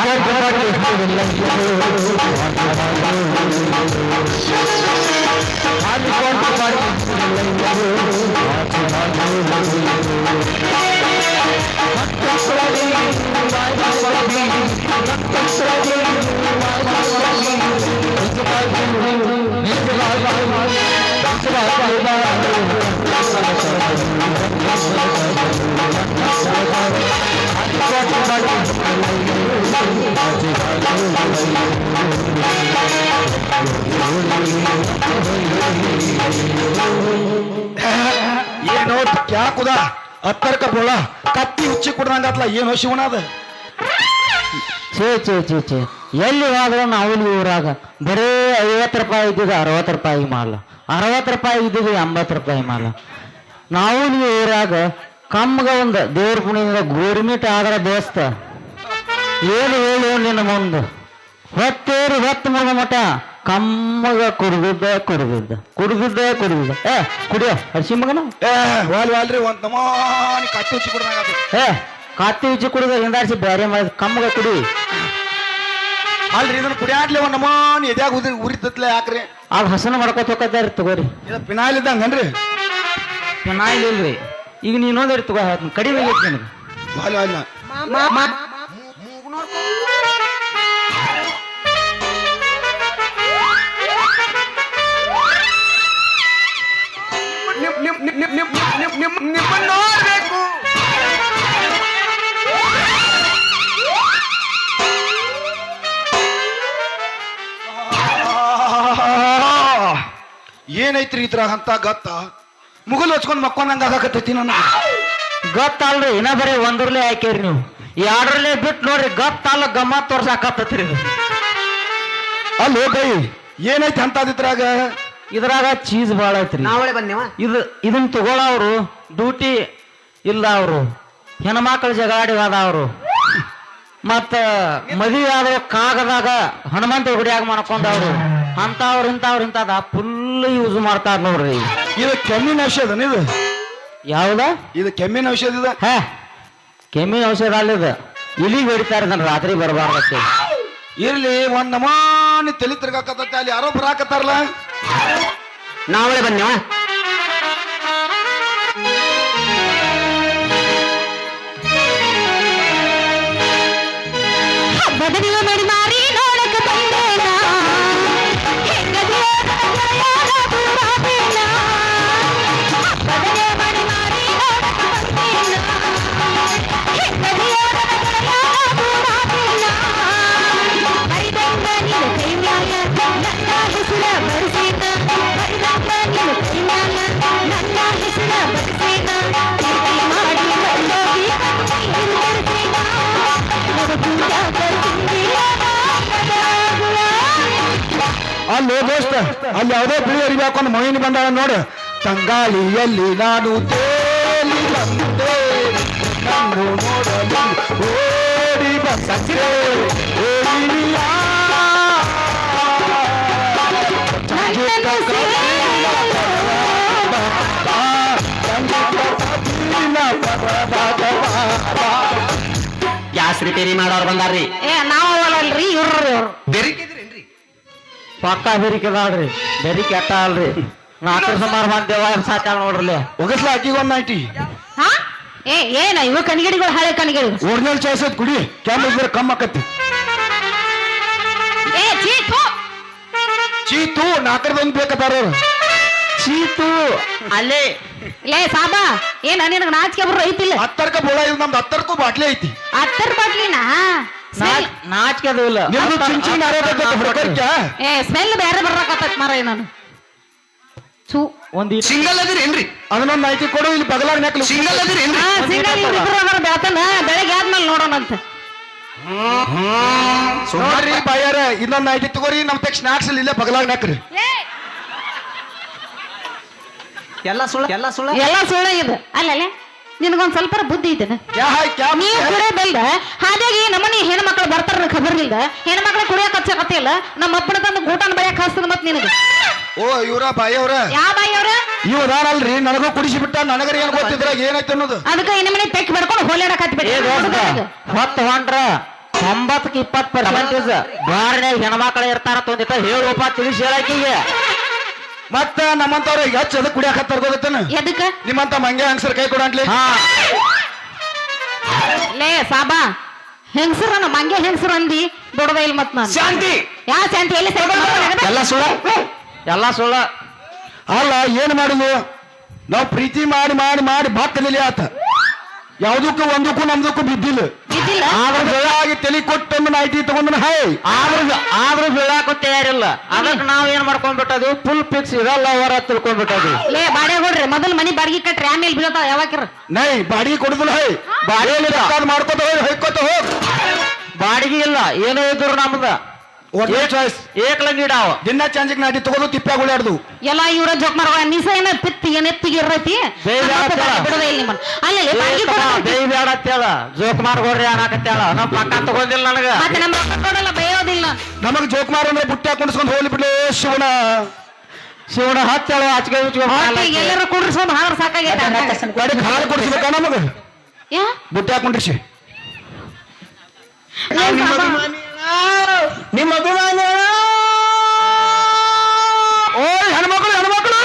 আকাশ ಯಾಕುದ ಹತ್ತರ್ಕ ಬೋಳ. ಕತ್ತಿ ಹುಚ್ಚಿ ಕುಡ್ದಂಗತ್ಲ ಏನೋ ಶಿವನ ಅದ? ಛೇ ಛೇ ಛೇ ಛೇ. ಎಲ್ಲಿ ಹೋದ್ರೆ ನಾವು ಊರಾಗ ಬರೀ ಐವತ್ತು ರೂಪಾಯಿ ಇದ್ದಿದ್ದು ಅರವತ್ತು ರೂಪಾಯಿ ಮಾಲ. ಅರವತ್ತು ರೂಪಾಯಿ ಇದ್ದಿದ್ದು ಎಂಬತ್ತು ರೂಪಾಯಿ ಮಾಲ. ನಾವು ಊರಾಗ ಕಮ್ಮಗ ಒಂದು ದೇವ್ರ ಪುಣ್ಯದಿಂದ ಗೋರ್ಮಿಟ್ ಆದ್ರ ದೋಸ್ತ. ಏನು ಹೇಳು ನಿನ್ನ ಮುಂದೆ. ಹೊತ್ತೇರಿ, ಹೊತ್ತು ಮುಗ ಮಠ. ಕಮ್ಮಗ ಕುಡ್ದಿದ್ದ ಕುಡ್ದಿದ್ದ. ಕುಡ್ದಿದ್ದ ಕುಡ್ದಿದ್ದ. ಏ ಕುಡಿಯೋ ಹರ್ಸಿ ಮಗನ? ಏ ವಾಲ್ ವಾಲ್ರಿ ಒಂದ್ ನಮಾನಿ ಕತ್ತಿ ಉಚ್ಚಿ ಕುಡ್ದಂಗ ಏ ಕಾತಿ ಉಚ್ಚಿ ಕುಡಿದ ಹಿಂದಾಡ್ಸಿ ಬೇರೆ ಮಾಡಿದ ಕಮ್ಮಗ ಕುಡಿ. ಅಲ್ರಿ ಇದನ್ನ ಕುಡಿಯಾಡ್ಲಿ ಒಂದ್ ನಮಾನಿ ಎದ್ಯಾಗ ಉದ್ರಿ ಉರಿತತ್ಲೆ ಯಾಕ್ರಿ? ಆಗ ಹಸನ ಮಾಡ್ಕೊತ ಹೋಗ್ತಾರ ತಗೋರಿ. ಇದ ಪಿನಾಯಿಲ್ ಇದ್ದಂಗನ್ರಿ ನಾಯಿಲ್ ಇಲ್ರಿ. ಈಗ ನೀನೊಂದ್ರಿ ತಗೋ ಹೇಳ್ತೀನಿ ಕಡಿಮೆ ಆಗೈತಿ ನನಗೆ. ವಾಲ್ ವಾಲ್ ಏನೈತ್ರಿ ಇದ್ರಾಗ ಅಂತ ಗತ್ತ? ಮುಗುಲ್ ಹಚ್ಕೊಂಡ್ ಮಕ್ಕೊಂಡಂಗ ಆಗಕತ್ತೈತಿ ನನ್ನ. ಗೊತ್ತಲ್ರಿ ಇನ್ನ ಬರೀ ಒಂದ್ರಲ್ಲೇ ಹಾಕಿರಿ ನೀವು. ಎರಡರಲ್ಲೇ ಬಿಟ್ಟು ನೋಡ್ರಿ ಗೊತ್ತಲ್ಲ ಗಮ್ಮತ್ ತೋರ್ಸಾಕತ್ತೈತ್ರಿ ಇದು. ಅಲ್ಲೋ ಬೈ ಏನೈತಿ ಅಂತ ಇದ್ರಾಗ? ಚೀಸ್ ಭಾಳ ಐತ್ರಿ. ನಾವಳೆ ಬಂದೇವ? ಇದು ಇದನ್ನ ತಗೊಳ್ಳೋರು ಡ್ಯೂಟಿ ಇಲ್ಲ ಅವರು ಹೆಣ್ಮಕ್ಳ ಜಗಾಡಿ ಅವರು ಮತ್ತ ಮದುವೆ ಆದ್ರೆ ಕಾಗದಾಗ ಹನುಮಂತ ಗುಡಿಯಾಗ ಮಾಡ್ಕೊಂಡವ್ರು ಅಂತವ್ರು ಇಂಥವ್ರು ಇಂಥದ ಫುಲ್ ಯೂಸ್ ಮಾಡ್ತಾರ ನೋಡ್ರಿ. ಇದು ಕೆಮ್ಮಿನ ಔಷಧ ಇದು ಯಾವ್ದ? ಇದು ಕೆಮ್ಮಿನ ಔಷಧ ಇದು? ಹಾ. ಕೆಮ್ಮಿನ ಔಷಧ ಇದು. ಇಲ್ಲಿಗೆ ಹೊಡಿತಾರೆ ನಾನು ರಾತ್ರಿ ಬರಬಾರ್ದಕ್ಕೆ. ಇರ್ಲಿ ಒಂದ್ ನಮಾನಿ ತಲೆ ತಿರ್ಗಾಕತ್ತ ಅಲ್ಲಿ ಯಾರೋ ಬರಾಕತ್ತಾರಲ್ಲ? ನಾವಳೆ ಬಂದೇವ ಅಲ್ಲಿ ದೋಸ್ತ ಅಲ್ಲಿ ಯಾವುದೋ ಬಿಳಿ ಅರಿವಿ ಹಾಕೊಂಡು ಮೊಯಿನ್ ಬಂದಾಳ ನೋಡು. ತಂಗಾಳಿಯಲ್ಲಿ ನಾನು ತೇಲಿ ಬಂದೆ. ನಾನು ನೋಡಲು ಓಡಿ ಬಂದೆ. ಗ್ಯಾಸ್ ರಿಪೇರಿ ಮಾಡೋರು ಬಂದಾರ್ರಿ? ಏ ನಾವು ಅಲ್ರಿ ಇವ್ರಿ. ಇವ್ರು ಪಕ್ಕ ಬೆರಿಕೆದಾಳ್ರಿ ಬೆರಿ ಕೆಟ್ಟ ಅಲ್ರಿ ನಾಲ್ಕು ಸುಮಾರು ಮಂದಿ ಸಾಕಾಳ ನೋಡ್ರಲ್ಲ. ಒಗಸ್ಲ ಅಕ್ಕಿಗೊಂದ್ ನೈಟಿ ಹಾ? ಏ ಏನ ಇವ ಕಣಿಗಡಿಗಳು ಹಳೆ ಕಣಿಗಡಿಗಳು ಒರಿಜಿನಲ್ ಚಾಯ್ಸ್ ಐತ್ ಕುಡಿ ಕ್ಯಾಮ್ರಾ ಬೇರೆ ಕಮ್ಮ ಆಕತ್ತಿ. ಏ ಚೀತು! ಚೀತು ನಾಲ್ಕರದೊಂದು ಬೇಕತ್ತಾರ ಚೀತು! ಅಲ್ಲೇ. ಲೇ ಸಾಬಾ ಏನ ನಿನಗ ನಾಚಿಕೆ ಬರೋ ಐತಿಲ್ಲ ಹತ್ತರ್ಕ ಬೋಳ ಇದು ನಮ್ದು ಹತ್ತರ್ಕು ಬಾಟ್ಲಿ ಐತಿ. ಹತ್ತರ ಬಾಟ್ಲಿನ? ನಾಚಿಕೆ ಅದು ಇಲ್ಲ ನಿಮ್ದು ಚಿಂಚಿನ ಹೊರಕರ್ಕ ಏ ಸ್ಮೆಲ್ ಬೇರೆ ಬರ್ರಕತ್ತೈತ್ ಮರ ನಾನು. ಚೂ ಒಂದ್ ಸಿಂಗಲ್ ಅದಿರೇನ್ರಿ ಅದನ್ನೊಂದು ನೈಟಿ ಕೊಡು ಇಲ್ಲಿ ಬದಲಾಗ ನೆಕ್ಲು. ಸಿಂಗಲ್ ಅದಿರೇನ್ರಿ ಏನ್ರಿ? ಸಿಂಗಲ್ ಇಬ್ರು ಅದರ ಬೆಳತನ ಬೆಳಗ್ಗೆ ಆದ್ಮೇಲೆ ನೋಡೋಣಂತ ನೋಡ್ರಿ ಬಾಯಾರ ಇನ್ನೊಂದು ನೈಟಿ ತಗೋರಿ ನಮ್ ತೆಗ್ ಸ್ನಾಕ್ಸ್ ಇಲ್ಲೇ ಬಗಲಾಗ ನೆಕ್ರಿ. ಎಲ್ಲ ಸುಳ್ಳು ಎಲ್ಲ ಸುಳ್ಳು ಎಲ್ಲ ಸುಳ್ಳ ಇದು. ಅಲ್ಲಲ್ಲ ನಿನಗೊಂದ್ ಸ್ವಲ್ಪ ಬುದ್ಧಿ ಇದೆ ನೀವು ಕುಡಿಯೋ ಕ್ಯಾ ನೀವು ಕುಡಿಯೋದಲ್ದ ಹಾಗಾಗಿ ನಮ್ಮನಿ ಹೆಣ್ಮಕ್ಳು ಬರ್ತಾರ ಖಬರ್ ಇಲ್ದ ಹೆಣ್ಮಕ್ಳು ಕುಡಿಯಕ್ ಹಚ್ಚಕತ್ತಿಲ್ಲ ನಮ್ಮ ಅಪ್ಪನ ತಂದು ಗೂಟನ್ ಬಯಕ್ ಹಸ್ತದ ಮತ್ ನಿನಗ. ಓ ಇವ್ರ ಬಾಯವ್ರ ಯಾವ ಬಾಯಿ ಅವ್ರ? ಇವ್ ಅದಾರಲ್ರಿ ನನಗೂ ಕುಡಿಸಿ ಬಿಟ್ಟ ನನಗರ ಏನ್ ಗೊತ್ತಿದ್ರ ಏನಾಯ್ತು ಅನ್ನೋದು? ಅದಕ್ಕೆ ಇನ್ನ ಮನೆ ತೆಕ್ ಮಾಡ್ಕೊಂಡು ಹೊಲ್ಯಾಡಕ್ ಹತ್ಬಿಟ್ಟು ಹೊತ್ತು ಹೊಂಟ್ರ ತೊಂಬತ್ತಕ್ಕೆ ಇಪ್ಪತ್ತು ಪರ್ಸೆಂಟೇಜ್ ಬಾರ್ನ್ಯಾಗ ಹೆಣ್ಮಕ್ಳು ಇರ್ತಾರ ತೊಂದಿತ್ತ ಹೇಳುವಪ್ಪ ತಿಳಿಸಿ ಹೇಳಕಿಗೆ ಮತ್ತ ನಮ್ಮಂತವ್ರ ಹೆಚ್ಚ ಅದಕ್ಕೆ ಕುಡಿಯಾಕ ಗೊತ್ತೇನ ಎದಕ್ಕ? ನಿಮ್ಮಂತ ಮಂಗೆ ಹಂಗಸರ್ ಕೈ ಕೊಡಂಟ್ಲಿ ಹಾ. ಲೇ ಸಾಬಾ ಹೆಂಗಸರ ನಮ್ಮ ಹಂಗೆ ಹೆಂಗಸರು ಅಂದಿ? ದೊಡ್ಡದ ಇಲ್ಲ ಮತ್ ನಾನು. ಶಾಂತಿ. ಯಾ ಶಾಂತಿ ಎಲ್ಲಿ ಎಲ್ಲ ಸುಳ್ಳ? ಎಲ್ಲ ಸುಳ್ಳ. ಅಲ್ಲ ಏನ್ ಮಾಡುದು ನಾವು ಪ್ರೀತಿ ಮಾಡಿ ಮಾಡಿ ಮಾಡಿ ಬಾಕದಲ್ಲಿ ಆತ. ಯಾವುದಕ್ಕೂ ಒಂದಕ್ಕೂ ನಮ್ದಕ್ಕೂ ಬಿದ್ದಿಲ್ಲ. ಇದ್ದಿಲ್ಲ. ಆದ್ರೆ ಬೆಳಗಾಗಿ ತಲೆ ಕೊಟ್ಟೊಂದು ನೈಟಿ ತಗೊಂಡ್ ಹೈ ಆದ್ರೂ ಆದ್ರೂ ಬೀಳಾಕು ತಯಾರಿಲ್ಲ. ಅದಕ್ಕೆ ನಾವ್ ಏನ್ ಮಾಡ್ಕೊಂಡ್ಬಿಟ್ಟದು? ಫುಲ್ ಫಿಕ್ಸ್ ಇರಲ್ಲ ಅವರ ತಿಳ್ಕೊಂಡ್ಬಿಟ್ಟದು. ಲೇ ಬಾಡೆ ಕೊಡ್ರಿ. ಮೊದಲ್ ಮನಿ ಬಾಡಿಗೆ ಕಟ್ರಿ ಆಮೇಲೆ ಬೀಳ್ತಾವ ಯಾವಾಕಿರ ನೈ ಬಾಡಿಗೆ ಕೊಡುದಿಲ್ಲ ಹೈ. ಬಾಡಿಗೆ ಮಾಡ್ಕೊತ ಹೋಗಿ ಹೊಯ್ಕೋತ ಹೋಗ್. ಬಾಡಿಗೆ ಇಲ್ಲ ಏನೋ ಇದ್ರು ನಮ್ದ. ಒಳ್ಳೆ ಚಾಯ್ಸ್ ಏಕ್ಲಂಗಿ ಇಡಾವ. ದಿನ ಚಾಂಜಿಗೆ ನಾಟಿ ತಗೋದು ತಿಪ್ಪ್ಯಾಗ ಉಳ್ಳಾಡ್ದು ಎಲ್ಲ ಇವ್ರ ಜೋಕ್ ಮಾಡುವ ನಿಸ ಏನ ಪಿತ್ತಿ ಏನ್ ಎತ್ತಿಗೆ ಇರೈತಿ. ಬಿಡೋದೇ ಇಲ್ಲ ನಿಮ್ಮನ್ನ. ಅಲ್ಲಿ ಬಾಡಿಗೆ ಕೊಡೋದು. ಬೇಡ ಅಂತೇಳ ಜೋಕ್ ಮಾಡ್ಕೊಡ್ರಿ ಅನ್ನಕತ್ತೇಳ ನಮ್ ಪಕ್ಕ ತಗೊಂಡಿಲ್ಲ ನನಗ. ಮತ್ತೆ ನಮ್ಮ ರೊಕ್ಕ ಕೊಡಲ್ಲ ಬೈಯೋದಿಲ್ಲ. ನಮಗ್ ಜೋಕ್ ಮಾರ ಅಂದ್ರೆ ಬುಟ್ಟಿ ಹಾಕೊಂಡಿಸ್ಕೊಂಡು ಹೋಗ್ಲಿ ಬಿಡ್ಲಿ ಶಿವನ ಶಿವನ ಹತ್ತೇಳ ಹೊಟ್ಟೆಗೆ ಎಲ್ಲರೂ ಕುಡ್ರಿಸ್ಕೊಂಡು ಹಾದ್ರ ಸಾಕಾಗೈತೆ ಹಾಲು ಕೊಡಿಸ್ಬೇಕಾ ನಮಗ? ಯಾ? ಬುಟ್ಟಿ ಸಾಬಾ, ನಿಮ್ಮ ಅಭಿಮಾನ ಓಯ್ ಹೆಣ್ಮಕ್ಳು ಹೆಣ್ಮಕ್ಳು!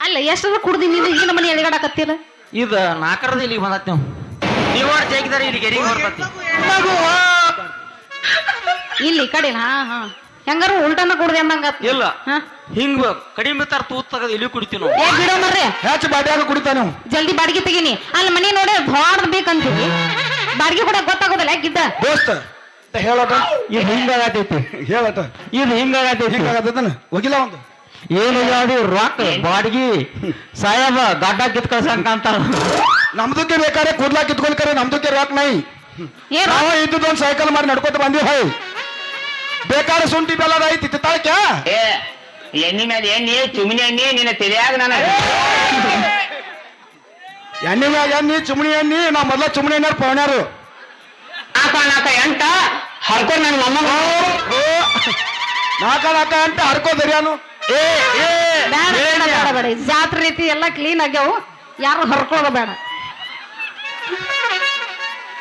ಅಲ್ಲ ಎಷ್ಟಾದ್ರೂ ಕುಡ್ದಿ ನೀನು? ಈ ನಮ್ಮನೆ ಎಳಿಗಾಡಕತ್ತೀರ ಇದು ನಾಲ್ಕರದ ಇಲ್ಲಿಗೆ ಬಂದತ್ ನೀವು. ನೀವು ಜಗಿದಾರ ಇಲ್ಲಿ ಗೆರಿಗೆ ಬರ್ತತಿ ಇಲ್ಲಿ ಈ ಕಡೆ ಹಾ ಹಾ. ಹೆಂಗಾರು ಉಲ್ಟನ ಕುಡ್ದೆ ಅಂದಂಗ ಇಲ್ಲ. ಹಾ? ಹಿಂಗ ಕಡಿಮೆ ತರ ತೂತ್ ತಗದ್ ಇಲ್ಲಿ ಕುಡಿತೀವಿ ನಾವು. ಏ ಬಿಡೋ ಮರ್ರೆ. ಹೆಚ್ಚು ಬಾಟ್ಯಾಗ ಕುಡಿತಾ ನೀವು. ಜಲ್ದಿ ಬಾಡಿಗೆ ತೆಗೀನಿ. ಅಲ್ಲಿ ಮನೆ ನೋಡಿ ಧಾಡ್ ಬೇಕಂತೀವಿ. ಬಾಡಿಗೆ ಕೂಡ ಗೊತ್ತಾಗೋದಿಲ್ಲ ಗಿದ್ದ ದೋಸ್ತ ಹೇಳೋಟ ಇದು ಹಿಂಗಾಗತೈತಿ. ಹೇಳೋಟ ಇದು ಹಿಂಗಾಗತೈತಿ. ಹಿಂಗಾಗತ್ತನ ಹೋಗಿಲ್ಲ ಒಂದು. ಏನು ಯಾವ್ದು ರೊಕ್ಕ ಬಾಡಿಗೆ ಸಾಯಬ ಗಡ್ಡ ಕಿತ್ ಕಳ್ಸಂಕ ಅಂತ. ನಮ್ದಕ್ಕೆ ಬೇಕಾದ್ರೆ ಕೂದ್ಲಾ ಕಿತ್ಕೊಳ್ಕರೆ ನಮ್ದಕ್ಕೆ ರಾಕ್ ನೈ. ಏನ್ ನಾವು ಇದ್ದದ್ದು ಒಂದು ಸೈಕಲ್ ಮಾಡಿ ನಡ್ಕೊತ ಬಂದಿವಿ ಹೈ. ಬೇಕಾದ್ರೆ ಸುಂಟಿ ಬೆಲ್ಲದ ಐತಿ ತಿತ್ತಾಳಕ್ಯಾ ಏ ಎಣ್ಣಿ ಮೇಲೆ ಎಣ್ಣಿ ಚುಮಿನ ಎಣ್ಣಿ ನಿನ್ನ ತಿಳಿಯಾಗ ನಾನು. ಎಣ್ಣೆ ಮ್ಯಾಗ ಎಣ್ಣಿ ಚುಮಣಿ ಎಣ್ಣಿ ನಾ ಮೊದ್ಲ ಚುಮಣಿ ಎಣ್ಣಾರು ಪವಣ್ಯಾರು ನಾಕ ನಾಕ ಎಂಟ ಹರ್ಕೊಂಡ್ ನನ್ನ ಮೊಮ್ಮ ನಾಕ ನಾಕ ಎಂಟ ಹರ್ಕೋ ದರಿಯಾನು. ಏ ಏ ಬೇಡ ಬೇಡ ಬೇಡ ಬೇಡ. ಜಾತ್ರೆ ರೀತಿ ಎಲ್ಲ ಕ್ಲೀನ್ ಆಗ್ಯಾವು. ಯಾರು ಹರ್ಕೊಳ್ಳೋದು ಬೇಡ.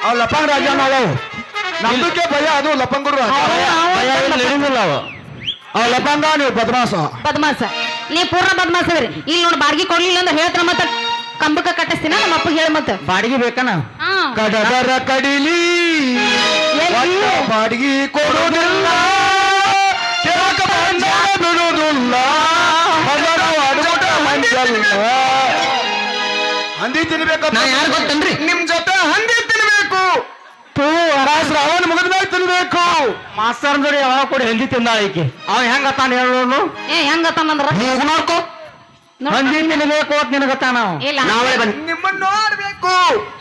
ಅವ್ ಲಪಂಗ್ ರಾಜ ನಾವು ನಮ್ದಕ್ಕೆ ಭಯ ಅದು ಲಪಂಗರು ಭಯ ಇಲ್ಲಿ ಹಿಡಿದಿಲ್ಲ ಅವ. ಅವ್ ಲಪಂಗ ನೀವು ಬದಮಾಸ. ಬದ್ಮಾಸ. ನೀ ಪೂರ್ಣ ಬದ್ಮಾಸ ಅದ್ರಿ ಇಲ್ಲಿ ನೋಡಿ ಬಾರ್ಗಿ ಕೊಡ್ಲಿಲ್ಲ ಅಂದ್ರೆ ಹೇಳ್ತಾರ ಮತ್ತ ಕಂಬಕ್ಕ ಕಟ್ಟಿಸ್ತೀನ? ನಮ್ಮ ಅಪ್ಪ ಹೇಳಿ ಮತ್ತ. ಬಾಡಿಗೆ ಬೇಕನ? ಹಾ. ಕಡದರ ಕಡಿಲಿ? ಒಟ್ಟ ಬಾಡಿಗೆ ಕೊಡುವುದಿಲ್ಲ. ಕೆಳಕ ಬಂದ ಬಿಡುವುದಿಲ್ಲ. ಮಗನ ಅಡುಗುಟ ಮಂಜಲ್ಲ ಹಂದಿ ತಿನ್ಬೇಕು ನಾ ಯಾರು ಗೊತ್ತೇನ್ರಿ? ನಿಮ್ ಜೊತೆ ಹಂದಿ ತಿನ್ಬೇಕು. ತೂ ರಾವಣ ಮುಗಿದ ಮೇಲೆ ತಿನ್ಬೇಕು. ಮಾಸ್ತರ್ ಜೋಡಿ ಯಾವಾಗ ಕೂಡ ಹಂದಿ ತಿಂದಾಳ ಈಕಿ. ಅವ ಹೆಂಗತ್ತಾನ ತಾನ ಹೇಳೋನು ಏ ಹೆಂಗತ್ತಂದ್ರ ನೋಡ್ಕೋ. ಹಂದಿ ತಿನ್ಬೇಕು ಅಂತ ನಿನಗತ್ತಾನ ಅವ ಇಲ್ಲ ನಾವೇ ಬನ್ನಿ ನಿಮ್ಮನ್ನ ನೋಡ್ಬೇಕು.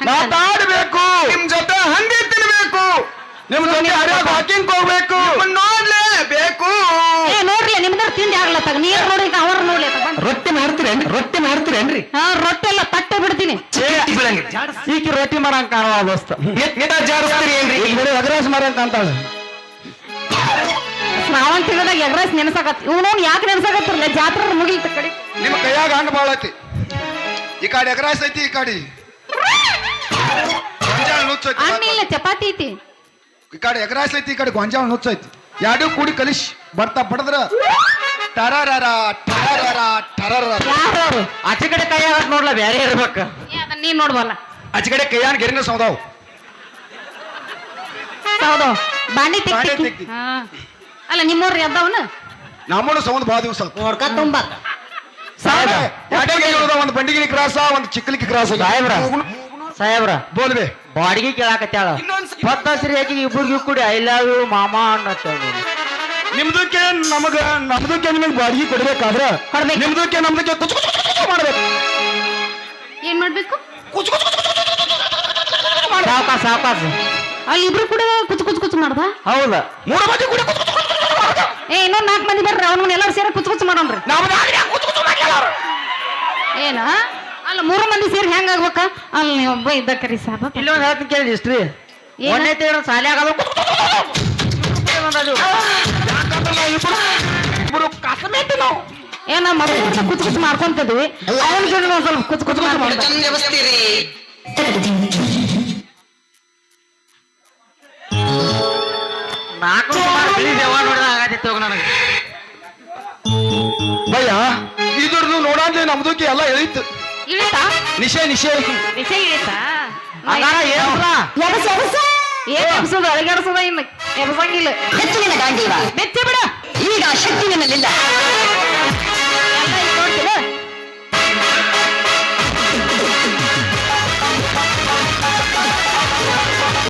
ಮಾತಾಡ್ಬೇಕು. ನಿಮ್ ಜೊತೆ ಹಂಗೆ ತಿನ್ಬೇಕು. ನಿಮ್ ಜೊತೆ ಹರಿಯಾಗ ವಾಕಿಂಗ್ ಹೋಗ್ಬೇಕು. ನೋಡ್ಲೇಬೇಕು. ಏ ನೋಡ್ರಿ ನಿಮ್ದ್ರ ತಿಂಡಿ ಆಗ್ಲತ್ತಾಗ ನೀರ್ ನೋಡಿ ಅವ್ರ ನೋಡ್ಲಿ ರೊಟ್ಟಿ ಮಾಡ್ತೀರೇನ್ರಿ ರೊಟ್ಟಿ ಮಾಡ್ತೀರೇನ್ರಿ ಹಾ ರೊಟ್ಟಿ ಎಲ್ಲ ತಟ್ಟೆ ಬಿಡ್ತೀನಿ. ಈಕಿ ರೊಟ್ಟಿ ಮಾಡಂಗ್ ಕಾಣುವ ದೋಸ್ತ. ಜಾಡಿಸ್ತೀರಿ ಏನ್ರಿ? ಬರೀ ಅಗ್ರಾಸ್ ಅಂತಾಳೆ. ಶ್ರಾವಣ ತಿಂಗಳದಾಗ ಎಗ್ರೆಸ್ ನೆನಸಾಕತ್ ಇವ್ನು ಯಾಕೆ ನೆನಸಾಕತ್ತಿರ್ಲ ಜಾತ್ರೆ ಮುಗೀತ ಕಡೆ ನಿಮ್ಮ ಕೈಯಾಗ ಹಣ್ಣು ಭಾಳ ಐತಿ. ಈ ಕಡೆ ಎಗ್ರಾಸ್ ಐತಿ ಈ ಕಡೆ. ಗೊಂಜಾಳ ನುಚ್ಚ ಐತಿ ಇಲ್ಲ ಚಪಾತಿ ಐತಿ. ಈ ಕಡೆ ಎಗ್ರಾಸ್ ಐತಿ ಈ ಕಡೆ ಗೊಂಜಾಳ ನುಚ್ಚ ಐತಿ. ಎರಡು ಕೂಡಿ ಕಲಿಶ್ ಬರ್ತಾ ಬಡದ್ರ ಟರರರ ಟರರರ ಟರರ ಯಾರು ಆಚೆ ಕಡೆ ಕೈ ಆಗತ್ ನೋಡ್ಲ ಬೇರೆ ಇರ್ಬೇಕ. ಏ ಅದನ್ನ ನೀನ್ ನೋಡ್ಬಲ್ಲ. ಆಚೆ ಕಡೆ ಕೈಯಾನ ಗೆರಿನ ಸೌದಾವ್. ಹೌದು ಬಾಂಡಿ ತಿಕ್ ಬಾಂಡಿ ತಿಕ್ಕಿ. ತಿಕ್ ತಿಕ್. ಹಾ. ಅಲ್ಲ ನಿಮ್ಮವ್ರು ಅದಾವನ ನಮ್ಮನ್ನು ಸೌಂದ್ ಬಾ ದಿವಸ ನೋಡ್ಕ ತುಂಬ ಒಂದು ಬಂಡಿಗಿರಿ ಕ್ರಾಸ ಒಂದು ಚಿಕ್ಕಲಿಕ್ಕೆ ಕ್ರಾಸ ಸಾಹೇಬ್ರ ಸಾಹೇಬ್ರ ಬೋಲ್ಬೆ ಬಾಡಿಗೆ ಕೇಳಾಕತ್ಯಾಳ ಭತ್ತಾಸ್ರಿ ಹಾಕಿ ಇಬ್ಬರಿಗೂ ಕೂಡಿ ಐ ಲವ್ ಯು ಮಾಮಾ ಅನ್ನತ್ತೇಳ ನಿಮ್ದಕ್ಕೆ ನಮಗ ನಮ್ದಕ್ಕೆ ನಿಮಗೆ ಬಾಡಿಗೆ ಕೊಡ್ಬೇಕಾದ್ರ ಕೊಡ್ಬೇಕು. ನಿಮ್ದಕ್ಕೆ ನಮ್ದಕ್ಕೆ ಕುಚ್ ಕುಚ್ ಕುಚ್ ಕುಚ್ ಮಾಡ್ಬೇಕು ಏನ್ ಮಾಡ್ಬೇಕು ಕುಚ್ ಕುಚ್ ಕುಚ್ ಕುಚ್ ಕುಚ್ ಮಾಡ್ಬೇಕು. ಸಾವ್ಕಾಸ್ ಸಾವ್ಕಾಸ್ ಅಲ್ಲಿ ಇಬ್ರು ಕೂಡ ಕುಚ್ ಕುಚ್ ಕುಚ್ ಮಾಡ್ದ ಹೌದಾ ಮೂರು ಬಾಜಿ ಕೂಡ ಕುಚ್ ಕುಚ್ ಕುಚ್ ಕುಚ್ ಮಾಡ್ಬೇಕು. ಏ ಇನ್ನೊಂದ್ ನಾಲ್ಕು ಮಂದಿ ಬರ್ರಿ ಅವ್ನ ಎಲ್ಲರೂ ಸೇರಿ ಕುಚ್ ಕುಚ್ ಮಾಡೋಣ್ರಿ. ಏನ ಅಲ್ಲ ಮೂರು ಮಂದಿ ಸೇರಿ ಹೆಂಗ ಆಗ್ಬೇಕ? ಅಲ್ಲಿ ನೀವ್ ಒಬ್ಬ ಇದ್ದ ಕರಿ ಸಾಬ ಇಲ್ಲೊಂದು ಹೇಳ್ತೀನಿ ಕೇಳಿ ಹಿಸ್ಟ್ರಿ ಏನ? ಒಂದೇ ತೇರ ಯಾಕಂದ್ರೆ ನಾವು ಇಬ್ರು ಕಾಸಮೇಟಿ ನಾವು. ಏನ ಮರು ಕುಚ್ ಕುಚ್ ಮಾಡ್ಕೊಂತದ್ವಿ. ಅವನ ಒಂದ್ ಸ್ವಲ್ಪ ಕುಚ್ ಕುಚ್ ಮಾಡ್ಕೊಂತ ನಾಲ್ಕು ಸುಮಾರು ಬಿಳಿ ದೇವ ನೋಡಿದ ಆಗತ್ತಿತ್ತು ಹೋಗ ನನಗೆ. ಭಯ. ಇದ್ರದ್ದು ನೋಡಾನ್ಲೆ ನಮ್ದಕ್ಕೆ ಎಲ್ಲ ಎಳೀತು. ಇಳಿತಾ? ನಿಶೆ ನಿಶೆ. ವಿಷಯ ಇಳಿತಾ? ಹಂಗಾರ ಏನಲ್ಲ ಏನ್ ಎಬ್ಸೋದು? ಅಳಗಾಡ್ಸೋದ ಇನ್ನು. ಎಬ್ಸಂಗಿಲ್ಲ. ಹೆಚ್ಚಿನ ಗಾಂಡೀವ ಬೆಚ್ಚ ಬಿಡ. ಈಗ ಶಕ್ತಿ ನಿನ್ನಲ್ಲಿಲ್ಲ